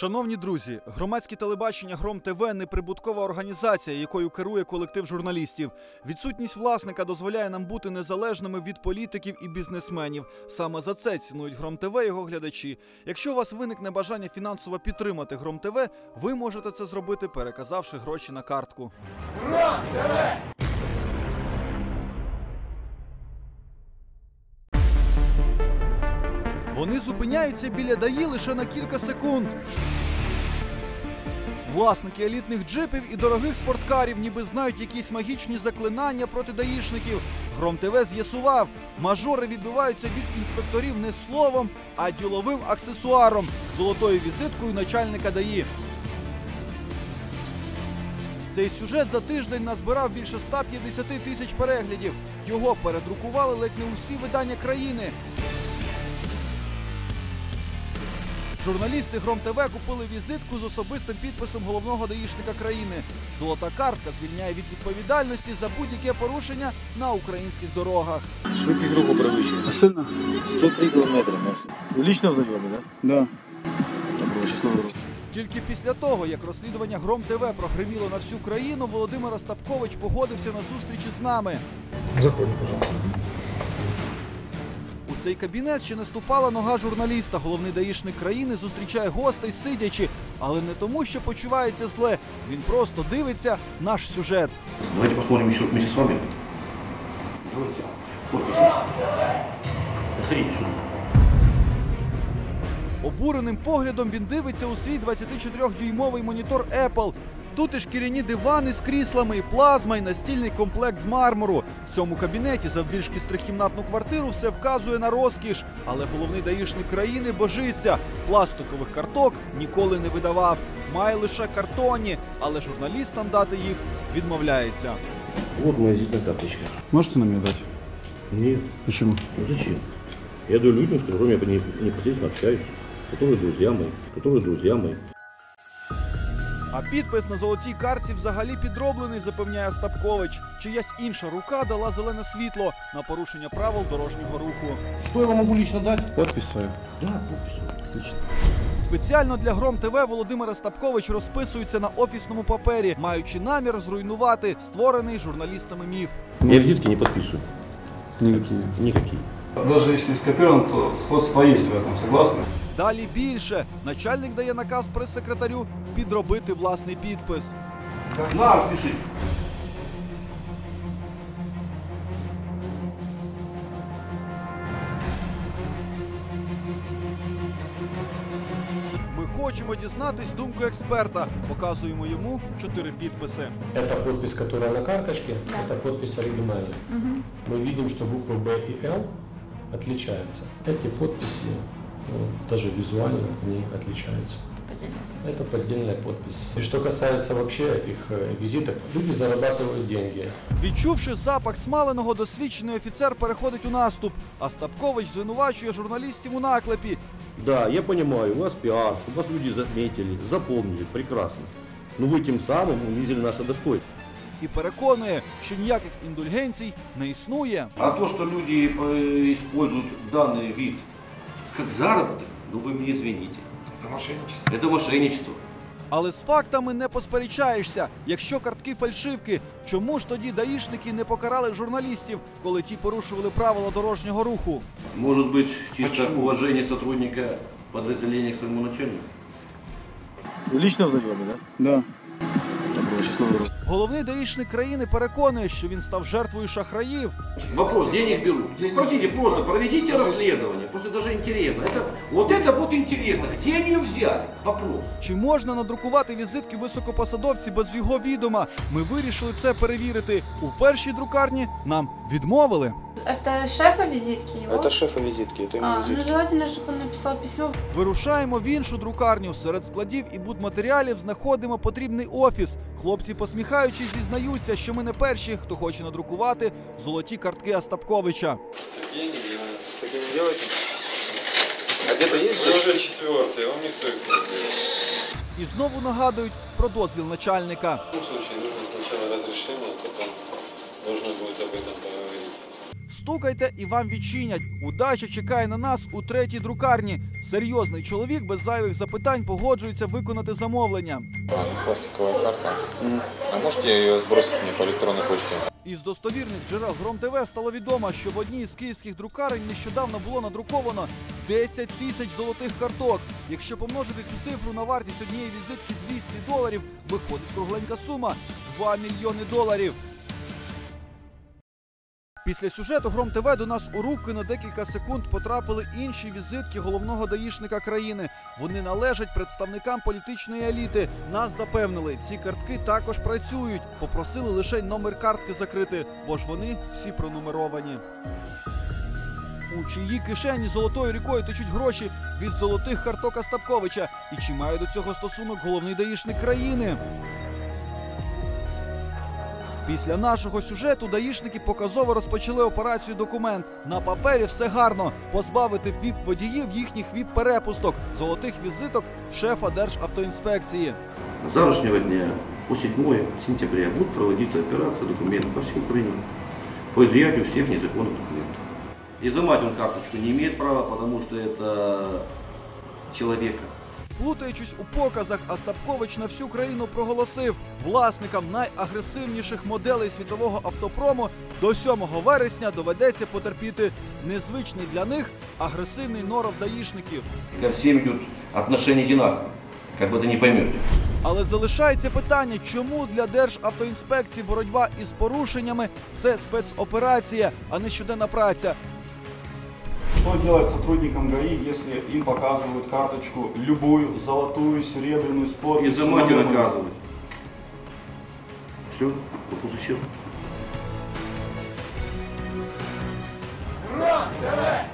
Шановні друзі, громадське телебачення Гром ТВ неприбуткова організація, якою керує колектив журналістів. Відсутність власника дозволяє нам бути незалежними від політиків і бізнесменів. Саме за це цінують Гром ТВ його глядачі. Якщо у вас виникне бажання фінансово підтримати Гром ТВ, ви можете це зробити, переказавши гроші на картку. Вони зупиняються біля даї лише на кілька секунд. Власники елітних джипів і дорогих спорткарів ніби знають якісь магічні заклинання проти даїшників. Гром ТВ з'ясував, мажори відбиваються від інспекторів не словом, а діловим аксесуаром золотою візиткою начальника ДАІ. Цей сюжет за тиждень назбирав більше 150 тисяч переглядів. Його передрукували ледь не усі видання країни. Журналісти Гром ТВ купили візитку з особистим підписом головного даїшника країни. Золота картка звільняє від відповідальності за будь-яке порушення на українських дорогах. Швидкість руху перевищує. А сильно? 103 кілометри. Ну, лічно знайомі, так? Да. Тільки після того, як розслідування Гром ТВ прогреміло на всю країну, Володимир Остапкович погодився на зустрічі з нами. Заходи, пожалуйста. Цей кабінет ще не ступала нога журналіста. Головний даїшник країни зустрічає гостей сидячи, але не тому, що почувається зле. Він просто дивиться наш сюжет. Давайте посмотрим еще вместе с вами. Давайте. Обуреним поглядом він дивиться у свій 24-дюймовий монітор Apple. Тут і шкіряні дивани з кріслами, і плазма, і настільний комплект з мармуру. В цьому кабінеті завбільшки з трикімнатну квартиру все вказує на розкіш. Але головний даїшник країни божиться. Пластикових карток ніколи не видавав. Має лише картонні, але журналістам дати їх відмовляється. Вот моя визитная карточка. Можете нам ее дать? Нет. Почему? Ну зачем? Я даю людям, с которыми я не- непосредственно общаюсь, которые друзья мои, которые друзья мои. А підпис на золотій картці взагалі підроблений, запевняє Остапкович. Чиясь інша рука дала зелене світло на порушення правил дорожнього руху. Что я вам могу лично дать? Подпись свою. Да, подпись. Отлично. Спеціально для Гром ТВ Володимир Остапкович розписується на офісному папері, маючи намір зруйнувати створений журналістами міф. Я визитки не подписываю. Никакие. Никакие. Даже если скопирован, то сходство есть в этом, согласны? Далі більше. Начальник дає наказ прес-секретарю підробити власний підпис. Как на, пиши. Ми хочемо дізнатись думку експерта. Показуємо йому чотири підписи. Это подпись, которая на карточке, это подпись оригинальная. Мы видим, что буквы Б и Л отличаются. Эти подписи, ну, даже визуально, они отличаются. Это поддельная подпись. И что касается вообще этих э, визиток, люди зарабатывают деньги. Відчувши запах смаленого, досвідчений офіцер переходить у наступ. А Стапкович звинувачує журналістів у наклепі. Да, я понимаю, у вас пиар, чтобы вас люди заметили, запомнили, прекрасно. Но вы тем самым унизили наше достоинство. і переконує, що ніяких індульгенцій не існує. А то, что люди э, используют данный вид как заработок, ну вы мне извините. Это мошенничество. Это мошенничество. Але з фактами не посперечаєшся. Якщо картки фальшивки, чому ж тоді даїшники не покарали журналістів, коли ті порушували правила дорожнього руху? Может быть, чисто уважение сотрудника подразделения к своему начальнику? Лічно знайомі, так? Да. Доброго, щасливого. Головний даїшник країни переконує, що він став жертвою шахраїв. Вопрос, денег берут. Простите, просто проведите расследование, просто даже интересно. Это, вот это будет интересно. Где они ее взяли? Вопрос. Чи можна надрукувати візитки високопосадовці без його відома? Ми вирішили це перевірити. У першій друкарні нам відмовили. Это шефа визитки его? Это шефа визитки, это ему А, ну визитки. желательно, чтобы он написал письмо. Вирушаємо в іншу друкарню. Серед складів і будматеріалів знаходимо потрібний офіс. Хлопці, посміхаючись, зізнаються, що ми не перші, хто хоче надрукувати золоті картки Остапковича. Я не знаю. Так не делайте. А где-то есть? Это уже четвертый, он никто их не сделал. І знову нагадують про дозвіл начальника. В любом случае нужно сначала разрешение, потом нужно будет об этом поговорить. Стукайте і вам відчинять. Удача чекає на нас у третій друкарні. Серйозний чоловік без зайвих запитань погоджується виконати замовлення. Пластиковая карта. А можете ее сбросить мне по электронной почте? Із достовірних джерел Гром ТВ стало відомо, що в одній з київських друкарень нещодавно було надруковано 10 тисяч золотих карток. Якщо помножити цю цифру на вартість однієї візитки 200 доларів, виходить кругленька сума 2 мільйони доларів. Після сюжету Гром ТВ до нас у руки на декілька секунд потрапили інші візитки головного даїшника країни. Вони належать представникам політичної еліти. Нас запевнили, ці картки також працюють. Попросили лише номер картки закрити, бо ж вони всі пронумеровані. У чиї кишені золотою рікою течуть гроші від золотих карток Остапковича. І чи має до цього стосунок головний даїшник країни? Після нашого сюжету даїшники показово розпочали операцію документ. На папері все гарно. Позбавити ВІП-водіїв їхніх ВІП-перепусток, золотих візиток шефа Державтоінспекції. С завтрашнего дня по 7 сентября будет проводиться операция документов по всей Украине по изъятию всех незаконных документов. Изымать он карточку не имеет права, потому что это человека. Плутаючись у показах, Остапкович на всю країну проголосив власникам найагресивніших моделей світового автопрому до 7 вересня доведеться потерпіти незвичний для них агресивний норов даїшників. Ко всем идет отношение одинаково, как вы это не поймете. Але залишається питання, чому для Державтоінспекції боротьба із порушеннями це спецоперація, а не щоденна праця. Что делать сотрудникам ГАИ, если им показывают карточку любую, золотую, серебряную, с подписью? Изымать и номером? наказывать. Все, вопрос исчерпан. Гром ТВ!